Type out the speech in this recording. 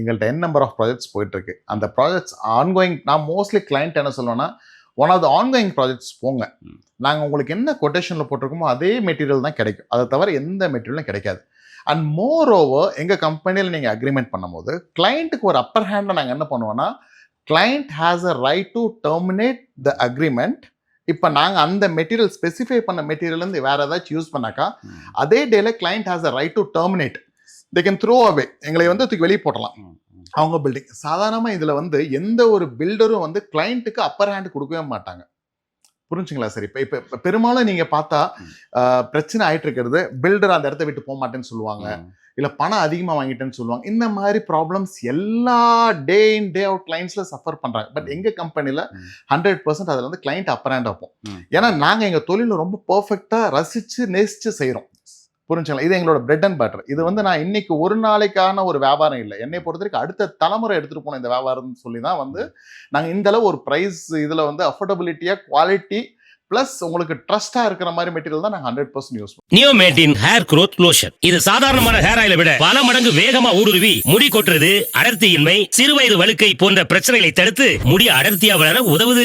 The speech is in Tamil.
எங்கள்கிட்ட என் நம்பர் ஆஃப் ப்ராஜெக்ட்ஸ் போயிட்டு இருக்கு அந்த ப்ராஜெக்ட்ஸ் ஆன்கோயிங் நான் மோஸ்ட்லி கிளைண்ட் என்ன சொல்லுவேன்னா one of the ongoing projects போங்க. நாங்கள் உங்களுக்கு என்ன கொட்டேஷனில் போட்டிருக்கோமோ அதே மெட்டீரியல் தான் கிடைக்கும். அதை தவிர எந்த மெட்டீரியலும் கிடைக்காது. அண்ட் மோர் ஓவர் எங்கள் கம்பெனியில் நீங்கள் அக்ரிமெண்ட் பண்ணும்போது கிளைண்ட்டுக்கு ஒரு அப்பர் ஹேண்டில் நாங்கள் என்ன பண்ணுவோம்னா client has a right to terminate the agreement இப்போ நாங்கள் அந்த மெட்டீரியல் ஸ்பெசிஃபை பண்ண மெட்டீரியல்லேருந்து வேறு ஏதாச்சும் யூஸ் பண்ணாக்கா. அதே டேல client has a right to terminate they can throw away எங்களை வந்து தூக்கி வெளியே போட்டலாம் ம், ம். அவங்க பில்டிங் சாதாரணமாக இதில் வந்து எந்த ஒரு பில்டரும் வந்து கிளைண்ட்டுக்கு அப்பர் ஹேண்ட் கொடுக்கவே மாட்டாங்க. புரிஞ்சுங்களா சரி இப்போ இப்போ பெரும்பாலும் நீங்கள் பார்த்தா பிரச்சனை ஆயிட்டு இருக்கிறது பில்டர் அந்த இடத்த விட்டு போக மாட்டேன்னு சொல்லுவாங்க. இல்லை பணம் அதிகமாக வாங்கிட்டேன்னு சொல்லுவாங்க. இந்த மாதிரி ப்ராப்ளம்ஸ் எல்லா டே இன் டே அவுட் கிளைண்ட்ஸில் சஃபர் பண்ணுறாங்க பட் எங்கள் கம்பெனியில். ஹண்ட்ரட் பர்சன்ட் அதில் வந்து கிளைண்ட் அப்பர் ஹேண்ட் வைப்போம் ம். ஏன்னா நாங்கள் எங்கள் தொழிலை ரொம்ப பர்ஃபெக்டாக ரசித்து நேசித்து செய்கிறோம் புரிஞ்சுங்களா? இது எங்களோட பிரெட் அண்ட் பட்டர் இது வந்து நான் இன்னைக்கு ஒரு நாளைக்கான ஒரு வியாபாரம் இல்லை. என்னை பொறுத்த வரைக்கும் அடுத்த தலைமுறை எடுத்துகிட்டு போன இந்த வியாபாரம்னு சொல்லி தான் வந்து நாங்கள் இந்த அளவு ஒரு ப்ரைஸ் இதில் வந்து அஃபோர்டபிலிட்டியாக குவாலிட்டி ப்ளஸ் உங்களுக்கு ட்ரஸ்டா இருக்கிற மாதிரி மெட்டீரியல் தான் நாங்கள் ஹண்ட்ரட் பர்சன்ட் யூஸ் பண்ணுவோம் நியோமேட்டின் ஹேர் க்ரோத் லோஷன் இது சாதாரணமான ஹேர் ஆயில விட பல மடங்கு வேகமா ஊடுருவி முடி கொட்டுறது அடர்த்தியின்மை சிறுவயது வழுக்கை போன்ற பிரச்சனைகளை தடுத்து முடி அடர்த்தியா வளர உதவுது.